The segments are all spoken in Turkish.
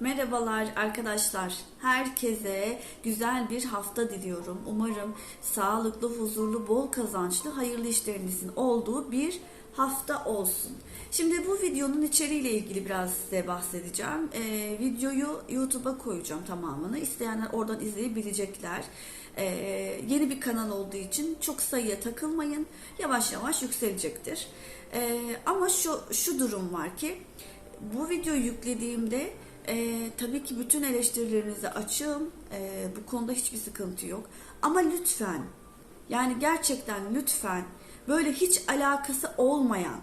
Merhabalar arkadaşlar. Herkese güzel bir hafta diliyorum. Umarım sağlıklı, huzurlu, bol kazançlı, hayırlı işlerinizin olduğu bir hafta olsun. Şimdi bu videonun içeriğiyle ilgili biraz size bahsedeceğim. Ee, videoyu YouTube'a koyacağım tamamını. İsteyenler oradan izleyebilecekler. Ee, yeni bir kanal olduğu için çok sayıya takılmayın. Yavaş yavaş yükselecektir. Ee, ama şu şu durum var ki bu videoyu yüklediğimde e, tabii ki bütün eleştirilerinize açığım. E, bu konuda hiçbir sıkıntı yok. Ama lütfen yani gerçekten lütfen böyle hiç alakası olmayan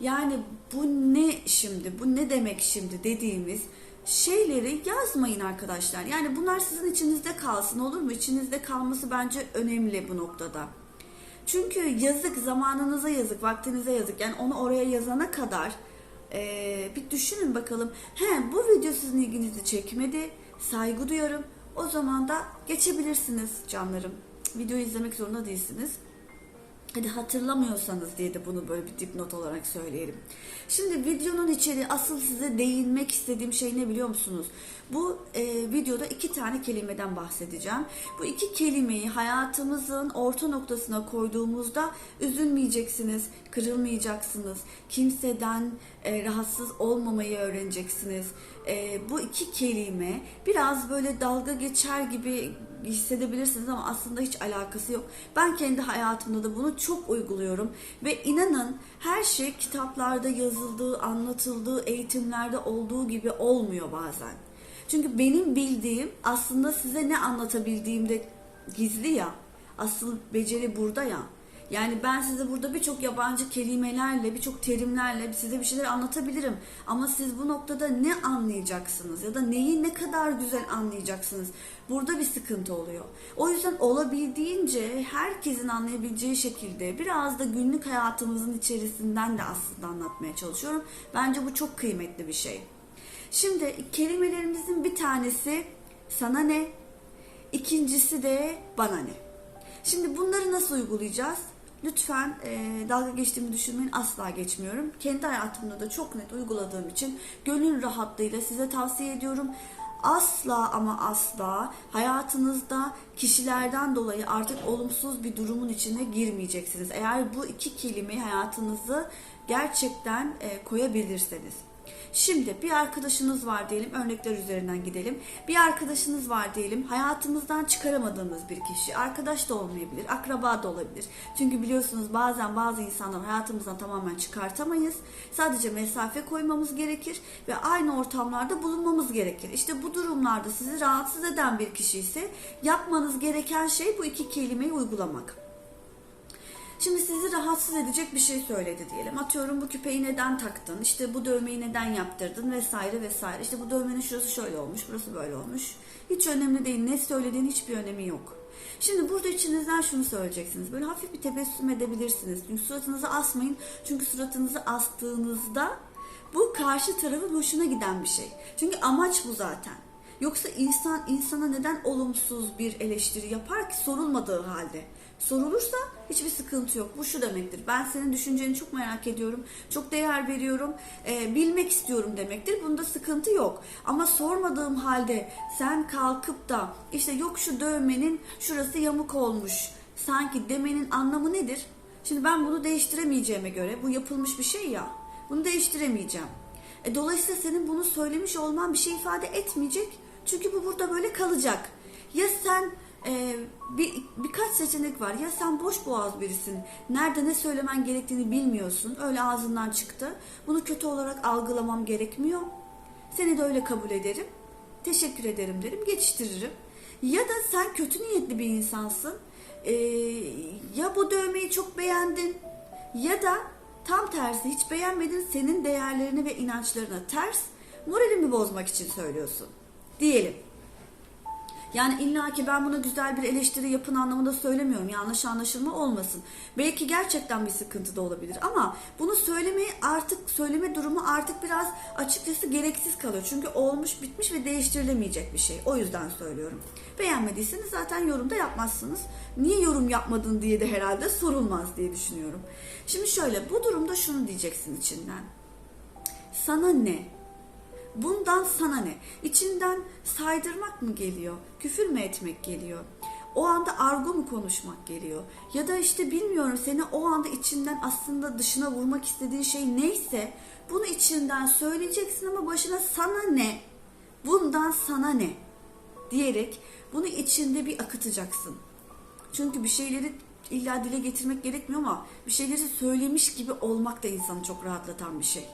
yani bu ne şimdi bu ne demek şimdi dediğimiz şeyleri yazmayın arkadaşlar. Yani bunlar sizin içinizde kalsın olur mu? İçinizde kalması bence önemli bu noktada. Çünkü yazık zamanınıza yazık, vaktinize yazık. Yani onu oraya yazana kadar ee, bir düşünün bakalım. He bu video sizin ilginizi çekmedi. Saygı duyarım. O zaman da geçebilirsiniz canlarım. Videoyu izlemek zorunda değilsiniz. Hadi hatırlamıyorsanız diye de bunu böyle bir dipnot olarak söyleyelim. Şimdi videonun içeriği asıl size değinmek istediğim şey ne biliyor musunuz? Bu e, videoda iki tane kelimeden bahsedeceğim. Bu iki kelimeyi hayatımızın orta noktasına koyduğumuzda üzülmeyeceksiniz, kırılmayacaksınız. Kimseden e, rahatsız olmamayı öğreneceksiniz. E, bu iki kelime biraz böyle dalga geçer gibi hissedebilirsiniz ama aslında hiç alakası yok. Ben kendi hayatımda da bunu çok uyguluyorum ve inanın her şey kitaplarda yazıldığı, anlatıldığı, eğitimlerde olduğu gibi olmuyor bazen. Çünkü benim bildiğim aslında size ne anlatabildiğimde gizli ya. Asıl beceri burada ya. Yani ben size burada birçok yabancı kelimelerle, birçok terimlerle size bir şeyler anlatabilirim. Ama siz bu noktada ne anlayacaksınız ya da neyi ne kadar güzel anlayacaksınız? Burada bir sıkıntı oluyor. O yüzden olabildiğince herkesin anlayabileceği şekilde biraz da günlük hayatımızın içerisinden de aslında anlatmaya çalışıyorum. Bence bu çok kıymetli bir şey. Şimdi kelimelerimizin bir tanesi sana ne? İkincisi de bana ne? Şimdi bunları nasıl uygulayacağız? Lütfen e, dalga geçtiğimi düşünmeyin asla geçmiyorum. Kendi hayatımda da çok net uyguladığım için gönül rahatlığıyla size tavsiye ediyorum. Asla ama asla hayatınızda kişilerden dolayı artık olumsuz bir durumun içine girmeyeceksiniz. Eğer bu iki kelimeyi hayatınızı gerçekten e, koyabilirseniz. Şimdi bir arkadaşınız var diyelim örnekler üzerinden gidelim. Bir arkadaşınız var diyelim hayatımızdan çıkaramadığımız bir kişi. Arkadaş da olmayabilir, akraba da olabilir. Çünkü biliyorsunuz bazen bazı insanlar hayatımızdan tamamen çıkartamayız. Sadece mesafe koymamız gerekir ve aynı ortamlarda bulunmamız gerekir. İşte bu durumlarda sizi rahatsız eden bir kişi ise yapmanız gereken şey bu iki kelimeyi uygulamak. Şimdi sizi rahatsız edecek bir şey söyledi diyelim. Atıyorum bu küpeyi neden taktın, işte bu dövmeyi neden yaptırdın vesaire vesaire. İşte bu dövmenin şurası şöyle olmuş, burası böyle olmuş. Hiç önemli değil. Ne söylediğin hiçbir önemi yok. Şimdi burada içinizden şunu söyleyeceksiniz. Böyle hafif bir tebessüm edebilirsiniz. Çünkü suratınızı asmayın. Çünkü suratınızı astığınızda bu karşı tarafın hoşuna giden bir şey. Çünkü amaç bu zaten. Yoksa insan insana neden olumsuz bir eleştiri yapar ki sorulmadığı halde? Sorulursa hiçbir sıkıntı yok. Bu şu demektir. Ben senin düşünceni çok merak ediyorum. Çok değer veriyorum. E, bilmek istiyorum demektir. Bunda sıkıntı yok. Ama sormadığım halde sen kalkıp da işte yok şu dövmenin şurası yamuk olmuş sanki demenin anlamı nedir? Şimdi ben bunu değiştiremeyeceğime göre bu yapılmış bir şey ya. Bunu değiştiremeyeceğim. E, dolayısıyla senin bunu söylemiş olman bir şey ifade etmeyecek. Çünkü bu burada böyle kalacak. Ya sen e, bir, birkaç seçenek var. Ya sen boş boğaz birisin. Nerede ne söylemen gerektiğini bilmiyorsun. Öyle ağzından çıktı. Bunu kötü olarak algılamam gerekmiyor. Seni de öyle kabul ederim. Teşekkür ederim derim. Geçiştiririm. Ya da sen kötü niyetli bir insansın. E, ya bu dövmeyi çok beğendin ya da tam tersi hiç beğenmedin senin değerlerini ve inançlarına ters moralimi bozmak için söylüyorsun diyelim. Yani illa ki ben buna güzel bir eleştiri yapın anlamında söylemiyorum. Yanlış anlaşılma olmasın. Belki gerçekten bir sıkıntı da olabilir ama bunu söylemeyi artık söyleme durumu artık biraz açıkçası gereksiz kalıyor. Çünkü olmuş, bitmiş ve değiştirilemeyecek bir şey. O yüzden söylüyorum. Beğenmediyseniz zaten yorumda yapmazsınız. Niye yorum yapmadın diye de herhalde sorulmaz diye düşünüyorum. Şimdi şöyle bu durumda şunu diyeceksin içinden. Sana ne? Bundan sana ne? İçinden saydırmak mı geliyor? Küfür mü etmek geliyor? O anda argo mu konuşmak geliyor? Ya da işte bilmiyorum seni o anda içinden aslında dışına vurmak istediğin şey neyse bunu içinden söyleyeceksin ama başına sana ne? Bundan sana ne? Diyerek bunu içinde bir akıtacaksın. Çünkü bir şeyleri illa dile getirmek gerekmiyor ama bir şeyleri söylemiş gibi olmak da insanı çok rahatlatan bir şey.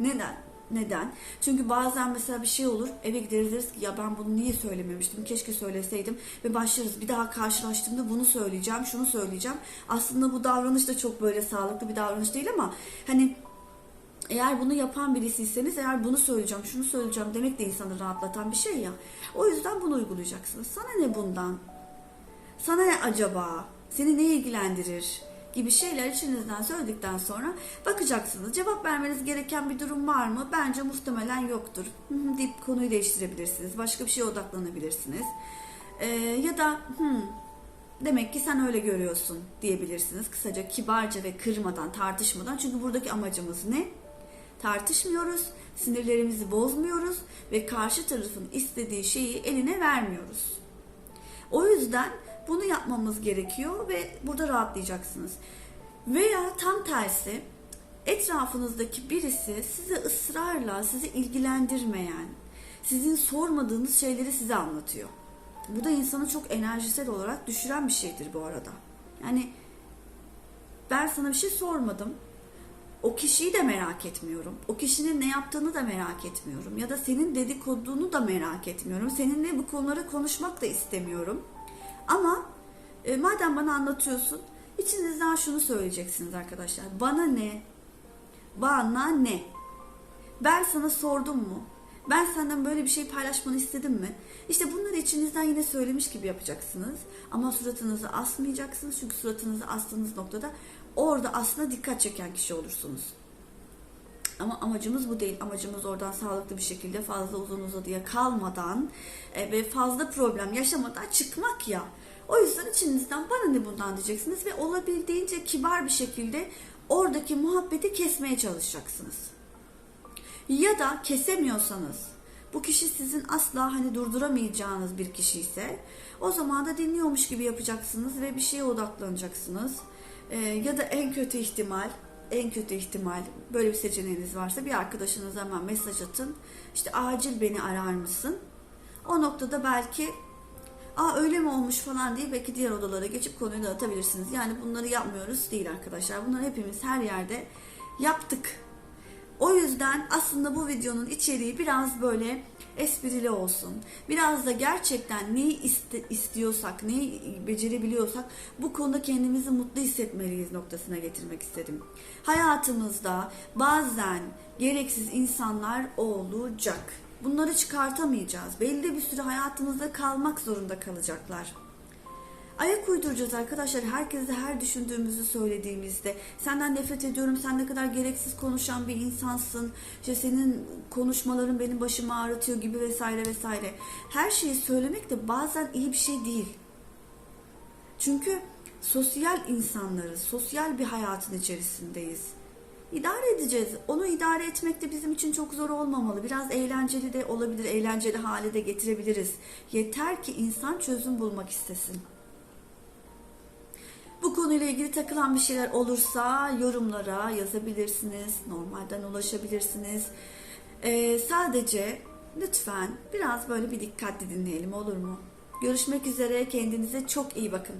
Neden? Neden? Çünkü bazen mesela bir şey olur eve gideriz deriz ki ya ben bunu niye söylememiştim keşke söyleseydim ve başlarız bir daha karşılaştığımda bunu söyleyeceğim şunu söyleyeceğim. Aslında bu davranış da çok böyle sağlıklı bir davranış değil ama hani eğer bunu yapan birisiyseniz eğer bunu söyleyeceğim şunu söyleyeceğim demek de insanı rahatlatan bir şey ya. O yüzden bunu uygulayacaksınız. Sana ne bundan? Sana ne acaba? Seni ne ilgilendirir? Gibi şeyler içinizden söyledikten sonra bakacaksınız. Cevap vermeniz gereken bir durum var mı? Bence muhtemelen yoktur. Hı hı deyip konuyu değiştirebilirsiniz. Başka bir şeye odaklanabilirsiniz. Ee, ya da hmm, demek ki sen öyle görüyorsun diyebilirsiniz. Kısaca kibarca ve kırmadan, tartışmadan. Çünkü buradaki amacımız ne? Tartışmıyoruz, sinirlerimizi bozmuyoruz ve karşı tarafın istediği şeyi eline vermiyoruz. O yüzden bunu yapmamız gerekiyor ve burada rahatlayacaksınız. Veya tam tersi etrafınızdaki birisi size ısrarla sizi ilgilendirmeyen, sizin sormadığınız şeyleri size anlatıyor. Bu da insanı çok enerjisel olarak düşüren bir şeydir bu arada. Yani ben sana bir şey sormadım. O kişiyi de merak etmiyorum. O kişinin ne yaptığını da merak etmiyorum. Ya da senin dedikodunu da merak etmiyorum. Seninle bu konuları konuşmak da istemiyorum. Ama e, madem bana anlatıyorsun, içinizden şunu söyleyeceksiniz arkadaşlar. Bana ne? Bana ne? Ben sana sordum mu? Ben senden böyle bir şey paylaşmanı istedim mi? İşte bunları içinizden yine söylemiş gibi yapacaksınız. Ama suratınızı asmayacaksınız. Çünkü suratınızı astığınız noktada orada aslında dikkat çeken kişi olursunuz. Ama amacımız bu değil. Amacımız oradan sağlıklı bir şekilde fazla uzun uzadıya kalmadan e, ve fazla problem yaşamadan çıkmak ya. O yüzden içinizden bana ne bundan diyeceksiniz ve olabildiğince kibar bir şekilde oradaki muhabbeti kesmeye çalışacaksınız. Ya da kesemiyorsanız bu kişi sizin asla hani durduramayacağınız bir kişi ise o zaman da dinliyormuş gibi yapacaksınız ve bir şeye odaklanacaksınız. Ee, ya da en kötü ihtimal en kötü ihtimal böyle bir seçeneğiniz varsa bir arkadaşınıza hemen mesaj atın. İşte acil beni arar mısın? O noktada belki aa öyle mi olmuş falan diye belki diğer odalara geçip konuyu dağıtabilirsiniz. Yani bunları yapmıyoruz değil arkadaşlar. Bunları hepimiz her yerde yaptık. O yüzden aslında bu videonun içeriği biraz böyle esprili olsun. Biraz da gerçekten neyi istiyorsak, neyi becerebiliyorsak bu konuda kendimizi mutlu hissetmeliyiz noktasına getirmek istedim. Hayatımızda bazen gereksiz insanlar olacak. Bunları çıkartamayacağız. Belli bir süre hayatımızda kalmak zorunda kalacaklar. Ayak uyduracağız arkadaşlar. Herkese her düşündüğümüzü söylediğimizde senden nefret ediyorum, sen ne kadar gereksiz konuşan bir insansın, işte senin konuşmaların benim başımı ağrıtıyor gibi vesaire vesaire. Her şeyi söylemek de bazen iyi bir şey değil. Çünkü sosyal insanlarız, sosyal bir hayatın içerisindeyiz. İdare edeceğiz. Onu idare etmek de bizim için çok zor olmamalı. Biraz eğlenceli de olabilir, eğlenceli hale de getirebiliriz. Yeter ki insan çözüm bulmak istesin. Konuyla ilgili takılan bir şeyler olursa yorumlara yazabilirsiniz. Normalden ulaşabilirsiniz. Ee, sadece lütfen biraz böyle bir dikkatli dinleyelim olur mu? Görüşmek üzere. Kendinize çok iyi bakın.